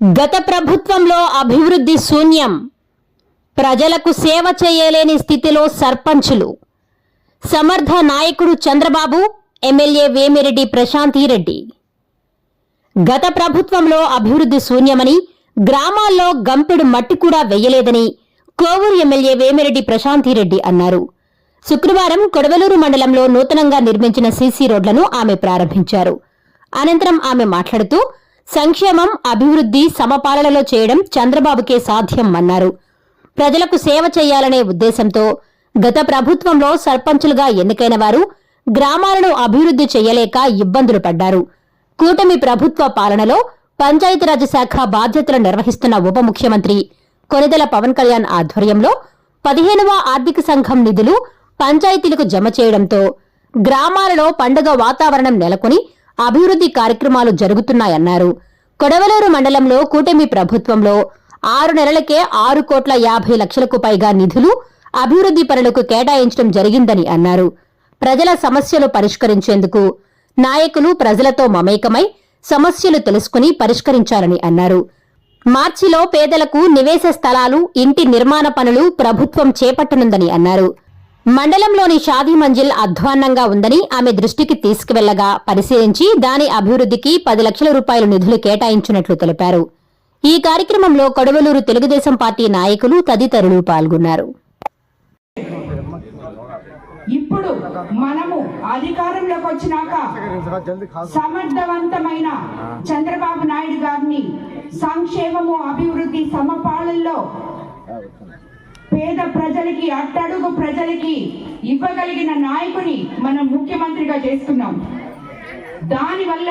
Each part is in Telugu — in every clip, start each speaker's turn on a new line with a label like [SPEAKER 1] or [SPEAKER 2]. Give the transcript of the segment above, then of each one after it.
[SPEAKER 1] గత ప్రభుత్వంలో అభివృద్ధి శూన్యం. ప్రజలకు సేవ చేయలేని స్థితిలో సర్పంచులు. సమర్థ నాయకుడు చంద్రబాబు ఎమ్మెల్యే వేమిరెడ్డి ప్రశాంతిరెడ్డి గత ప్రభుత్వంలో అభివృద్ధి శూన్యమని గ్రామాల్లో గంపెడు మట్టి కూడా వెయ్యలేదని కోవూరు ఎమ్మెల్యే వేమిరెడ్డి ప్రశాంతిరెడ్డి అన్నారు. శుక్రవారం కొడవలూరు మండలంలో నూతనంగా నిర్మించిన సీసీ రోడ్లను ఆమె ప్రారంభించారు. అనంతరం ఆమె మాట్లాడుతూ సంక్షేమం అభివృద్ధి సమపాలనలో చేయడం చంద్రబాబుకే సాధ్యం అన్నారు ప్రజలకు సేవ చేయాలనే ఉద్దేశంతో గత ప్రభుత్వంలో సర్పంచులుగా ఎన్నికైన వారు గ్రామాలను అభివృద్ధి చేయలేక ఇబ్బందులు పడ్డారు. కూటమి ప్రభుత్వ పాలనలో పంచాయతీరాజ్ శాఖ బాధ్యతలు నిర్వహిస్తున్న ఉప ముఖ్యమంత్రి కొనిదెల పవన్ కళ్యాణ్ ఆధ్వర్యంలో పదిహేనవ ఆర్థిక సంఘం నిధులు పంచాయతీలకు జమ చేయడంతో గ్రామాలలో పండుగ వాతావరణం నెలకొని అభివృద్ధి కార్యక్రమాలు జరుగుతున్నాయన్నారు. కొడవలూరు మండలంలో కూటమి ప్రభుత్వంలో ఆరు నెలలకే ఆరు కోట్ల యాభై లక్షలకు పైగా నిధులు అభివృద్ధి పనులకు కేటాయించడం జరిగిందని అన్నారు. ప్రజల సమస్యలు పరిష్కరించేందుకు నాయకులు ప్రజలతో మమేకమై సమస్యలు తెలుసుకుని పరిష్కరించాలని అన్నారు. మార్చిలో పేదలకు నివేశ స్థలాలు ఇంటి నిర్మాణ పనులు ప్రభుత్వం చేపట్టనుందని అన్నారు. మండలంలోని షాదీ మంజిల్ అధ్వాన్నంగా ఉందని ఆమె దృష్టికి తీసుకువెళ్ళగా పరిశీలించి దాని అభివృద్ధికి పది లక్షల రూపాయల నిధులు కేటాయించినట్లు తెలిపారు. ఈ కార్యక్రమంలో కొడవలూరు తెలుగుదేశం పార్టీ నాయకులు తదితరులు పాల్గొన్నారు.
[SPEAKER 2] ఇప్పుడు మనము అధికారంలోకి వచ్చినాక సమర్థవంతమైన చంద్రబాబు నాయుడు గారిని సంక్షేమము అభివృద్ధి సమపాలనలో పేద ప్రజలకి అట్టడుగు ప్రజలకి ఇవ్వగలిగిన నాయకుని మనం ముఖ్యమంత్రిగా చేసుకున్నాం. దానివల్ల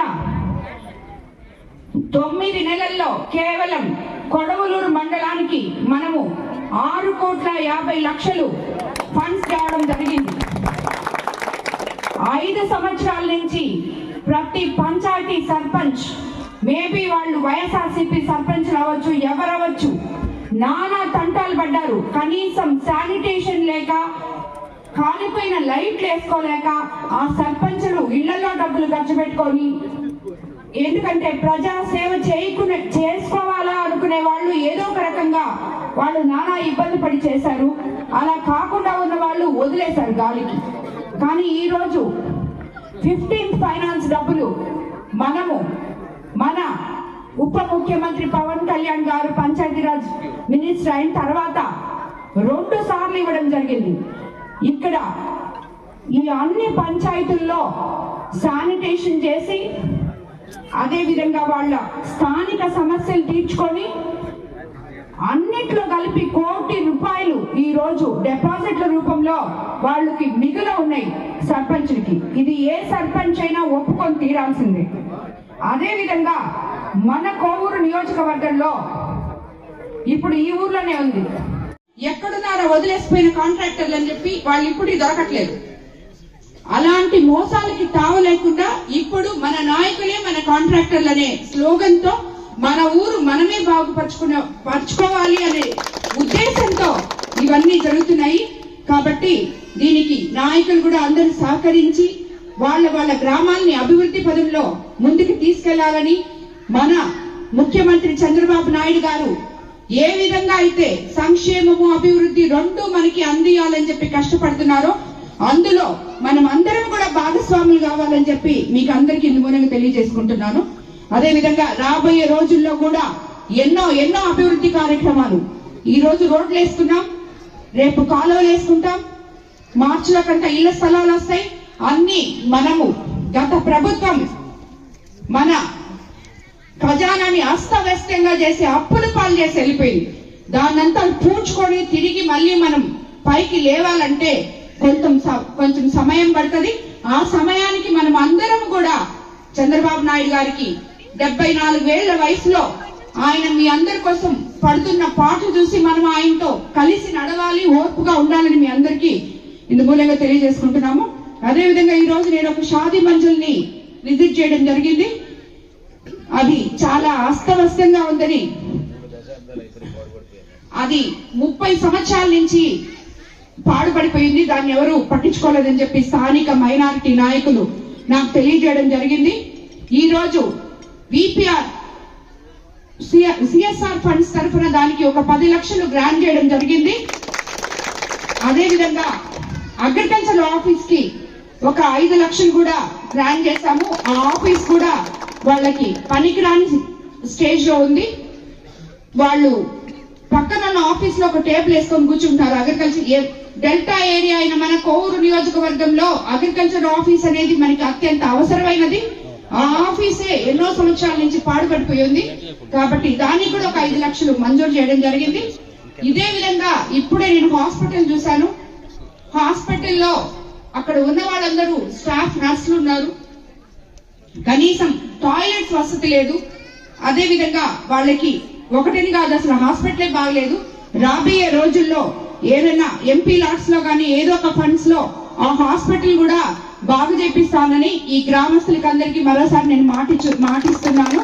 [SPEAKER 2] తొమ్మిది నెలల్లో కేవలం కొడవలూరు మండలానికి మనము ఆరు కోట్ల యాభై లక్షలు ఫండ్స్ రావడం జరిగింది. ఐదు సంవత్సరాల నుంచి ప్రతి పంచాయతీ సర్పంచ్ మేబీ వాళ్ళు వైఎస్ఆర్సీపీ సర్పంచ్ అవ్వచ్చు ఎవరవచ్చు నానా తంటాలు పడ్డారు. కనీసం శానిటేషన్ లేక కాలిపోయిన లైట్లు వేసుకోలేక ఆ సర్పంచులు ఇళ్ళలో డబ్బులు ఖర్చు పెట్టుకొని ఎందుకంటే ప్రజా సేవ చేయకునే చేసుకోవాలా అనుకునే వాళ్ళు ఏదో ఒక రకంగా వాళ్ళు నానా ఇబ్బంది పడి చేశారు. అలా కాకుండా ఉన్న వాళ్ళు వదిలేశారు గాలికి. కానీ ఈరోజు ఫిఫ్టీన్త్ ఫైనాన్స్ డబ్బులు మనము మన ఉప ముఖ్యమంత్రి పవన్ కళ్యాణ్ గారు పంచాయతీరాజ్ మినిస్టర్ అయిన తర్వాత రెండు సార్లు ఇవ్వడం జరిగింది. ఇక్కడ ఈ అన్ని పంచాయతీల్లో శానిటేషన్ చేసి అదేవిధంగా వాళ్ళ స్థానిక సమస్యలు తీర్చుకొని అన్నిట్లో కలిపి కోటి రూపాయలు ఈ రోజు డిపాజిట్ల రూపంలో వాళ్ళకి మిగులు ఉన్నాయి సర్పంచ్కి ఇది ఏ సర్పంచ్ అయినా ఒప్పుకొని తీరాల్సిందే. అదేవిధంగా మన కోవూరు నియోజకవర్గంలో ఇప్పుడు ఈ ఊర్లోనే ఉంది. ఎక్కడున్నారో వదిలేసిపోయిన కాంట్రాక్టర్లు అని చెప్పి వాళ్ళు ఇప్పుడు దొరకట్లేదు. అలాంటి మోసాలకి తావు లేకుండా ఇప్పుడు మన నాయకులే మన కాంట్రాక్టర్లు అనే స్లోగన్తో మన ఊరు మనమే బాగుపరుచుకునే పరుచుకోవాలి అనే ఉద్దేశంతో ఇవన్నీ జరుగుతున్నాయి. కాబట్టి దీనికి నాయకులు కూడా అందరూ సహకరించి వాళ్ళ వాళ్ళ గ్రామాల్ని అభివృద్ధి పదంలో ముందుకు తీసుకెళ్ళాలని మన ముఖ్యమంత్రి చంద్రబాబు నాయుడు గారు ఏ విధంగా అయితే సంక్షేమము అభివృద్ధి రెండు మనకి అందియాలని చెప్పి కష్టపడుతున్నారో అందులో మనం అందరం కూడా భాగస్వాములు కావాలని చెప్పి మీకు అందరికీ మూలంగా తెలియజేసుకుంటున్నాను. అదే విధంగా రాబోయే రోజుల్లో కూడా ఎన్నో ఎన్నో అభివృద్ధి కార్యక్రమాలు ఈ రోజు రోడ్లు వేసుకున్నాం రేపు కాలువలు వేసుకుంటాం మార్చిలో కంటే ఇళ్ళ స్థలాలు వస్తాయి అన్ని మనము గత ప్రభుత్వం మన ఖజానాని అస్తవ్యస్తంగా చేసి అప్పుల పాలు చేసి వెళ్ళిపోయింది. దాన్నంతా పూడ్చుకొని తిరిగి మళ్ళీ మనం పైకి లేవాలంటే కొంచెం స- కొంచెం సమయం పడుతుంది. ఆ సమయానికి మనం అందరం కూడా చంద్రబాబు నాయుడు గారికి డెబ్బై వేల వయసులో ఆయన మీ అందరి కోసం పడుతున్న పాటలు చూసి మనం ఆయనతో కలిసి నడవాలి ఓర్పుగా ఉండాలని మీ అందరికీ ఇందు మూలంగా తెలియజేసుకుంటున్నాము. అదేవిధంగా ఈ రోజు నేను ఒక షాదీ మంజుల్ని విజిట్ చేయడం జరిగింది. అది చాలా అస్తవ్యస్తంగా ఉందని. అది ముప్పై సంవత్సరాల నుంచి పాడుపడిపోయింది. దాన్ని ఎవరు పట్టించుకోలేదని చెప్పి స్థానిక మైనారిటీ నాయకులు నాకు తెలియజేయడం జరిగింది. ఈ రోజు విపిఆర్ సిఎస్ఆర్ ఫండ్స్ తరఫున దానికి ఒక పది లక్షలు గ్రాంట్ చేయడం జరిగింది. అదేవిధంగా అగ్రికల్చర్ ఆఫీస్కి ఒక ఐదు లక్షలు కూడా ప్లాన్ చేశాము. ఆ ఆఫీస్ కూడా వాళ్ళకి పనికిరాని స్టేజ్లో ఉంది. వాళ్ళు పక్కన ఆఫీస్లో ఒక టేబుల్ వేసుకొని కూర్చుంటారు అగ్రికల్చర్ ఏ- డెల్టా ఏరియా అయిన మన కోవూరు నియోజకవర్గంలో అగ్రికల్చర్ ఆఫీస్ అనేది మనకి అత్యంత అవసరమైనది. ఆ ఆఫీసే ఎన్నో సంవత్సరాల నుంచి పాడుపడిపోయింది. కాబట్టి దానికి కూడా ఒక ఐదు లక్షలు మంజూరు చేయడం జరిగింది. ఇదే విధంగా ఇప్పుడే నేను హాస్పిటల్ చూశాను. హాస్పిటల్లో అక్కడ ఉన్న వాళ్ళందరూ స్టాఫ్ నర్సులు ఉన్నారు. కనీసం టాయిలెట్స్ వసతి లేదు. అదే విధంగా వాళ్ళకి ఒకటిని కాదు అసలు హాస్పిటలే బాగలేదు. రాబోయే రోజుల్లో ఏదైనా ఎంపీ లాట్స్లో కానీ ఏదో ఒక ఫండ్స్లో ఆ హాస్పిటల్ కూడా బాగు చేపిస్తానని ఈ గ్రామస్తులకి అందరికీ మరోసారి నేను మాటిచ్చు మాటిస్తున్నాను.